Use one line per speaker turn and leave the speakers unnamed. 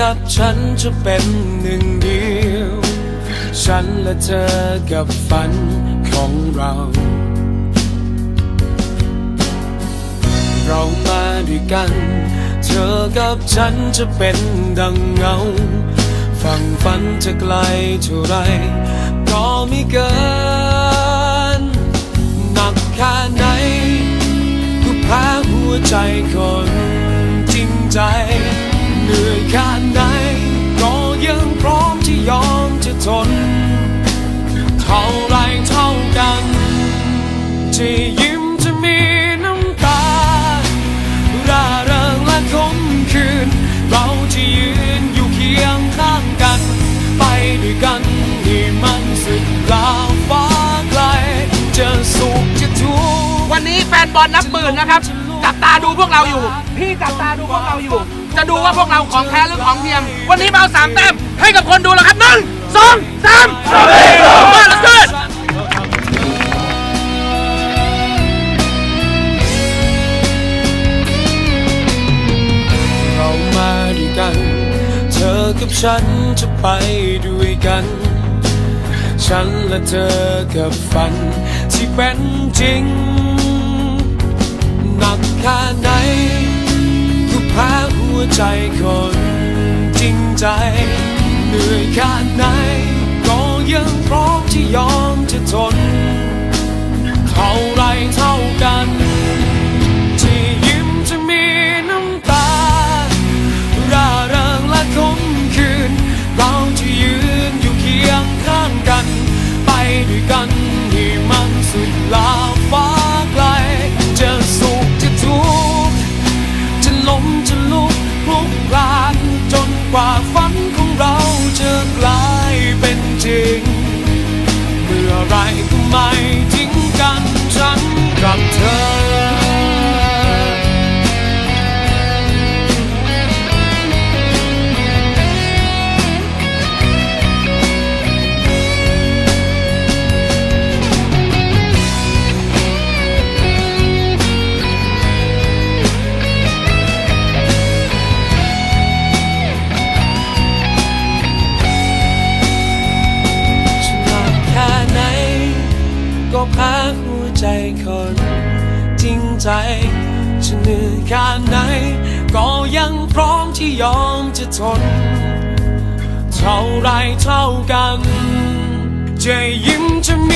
กับฉันจะเป็นหนึ่งเดียว ฉันและเธอกับฝันของเรา เรามาด้วยกัน เธอกับฉันจะเป็นดังเงา ฝั่งฝันจะไกลเท่าไร ก็ไม่เกิน หนักแค่ไหนก็แพ้หัวใจคน นนี้แฟ
นบอลนับหมื่นนะครับ จับตาดูพวกเราอยู่ พี่จับตาดูพวกเราอยู่ จะดูว่าพวกเราของแท้หรือของเทียม วันนี้มาเอาสามแต้มให้กับคนดูแล้วครับหนึ่งสองสามมาแล้วขึ้น
เรามาด้วยกัน เธอกับฉันจะไปด้วยกัน ฉันและเธอกับฝันที่เป็นจริง ใจคนจริงใจเหนื่อยขนาดไหน จ ใจจะเหนื่อยแค่ไหน ก็ยังพร้อมที่ยอมจะทน เท่าไรเท่ากัน จะยิ้มจะมี